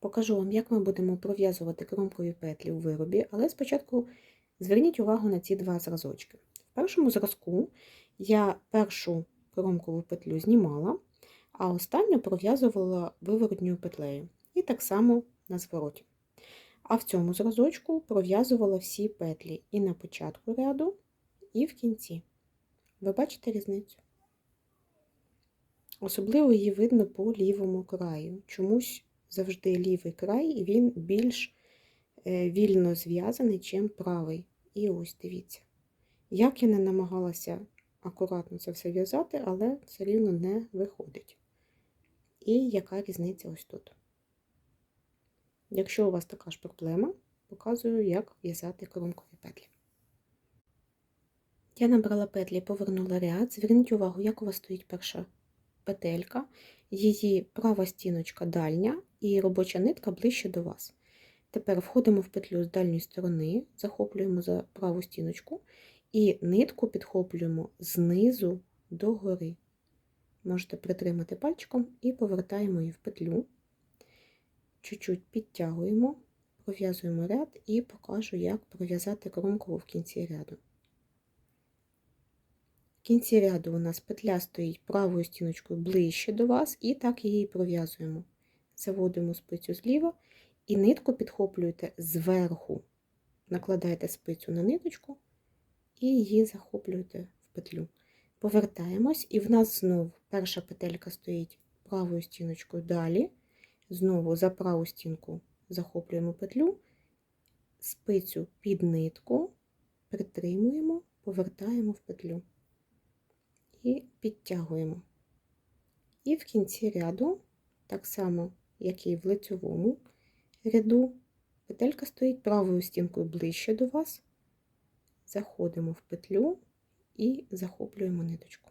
Покажу вам, як ми будемо пров'язувати кромкові петлі у виробі, але спочатку зверніть увагу на ці два зразочки. В першому зразку я першу кромкову петлю знімала, а останню пров'язувала виворотньою петлею. І так само на звороті. А в цьому зразочку пров'язувала всі петлі і на початку ряду, і в кінці. Ви бачите різницю? Особливо її видно по лівому краю. Чомусь завжди лівий край він більш е, вільно зв'язаний, чим правий. І ось дивіться. Як я не намагалася акуратно це все в'язати, але все рівно не виходить. І яка різниця ось тут. Якщо у вас така ж проблема, показую, як в'язати кромкові петлі. Я набрала петлі, повернула ряд. Зверніть увагу, як у вас стоїть перша петелька, її права стіночка дальня і робоча нитка ближче до вас. Тепер входимо в петлю з дальньої сторони, захоплюємо за праву стіночку і нитку підхоплюємо знизу до гори. Можете притримати пальчиком і повертаємо її в петлю. Чуть-чуть підтягуємо, пров'язуємо ряд і покажу, як пров'язати кромкову в кінці ряду. В кінці ряду у нас петля стоїть правою стіночкою ближче до вас, і так її пров'язуємо. Заводимо спицю зліва і нитку підхоплюєте зверху, накладаєте спицю на ниточку і її захоплюєте в петлю. Повертаємось, і в нас знову перша петелька стоїть правою стіночкою далі. Знову за праву стінку захоплюємо петлю, спицю під нитку, притримуємо, повертаємо в петлю і підтягуємо. І в кінці ряду, так само, як і в лицьовому ряду, петелька стоїть правою стінкою ближче до вас, заходимо в петлю і захоплюємо ниточку.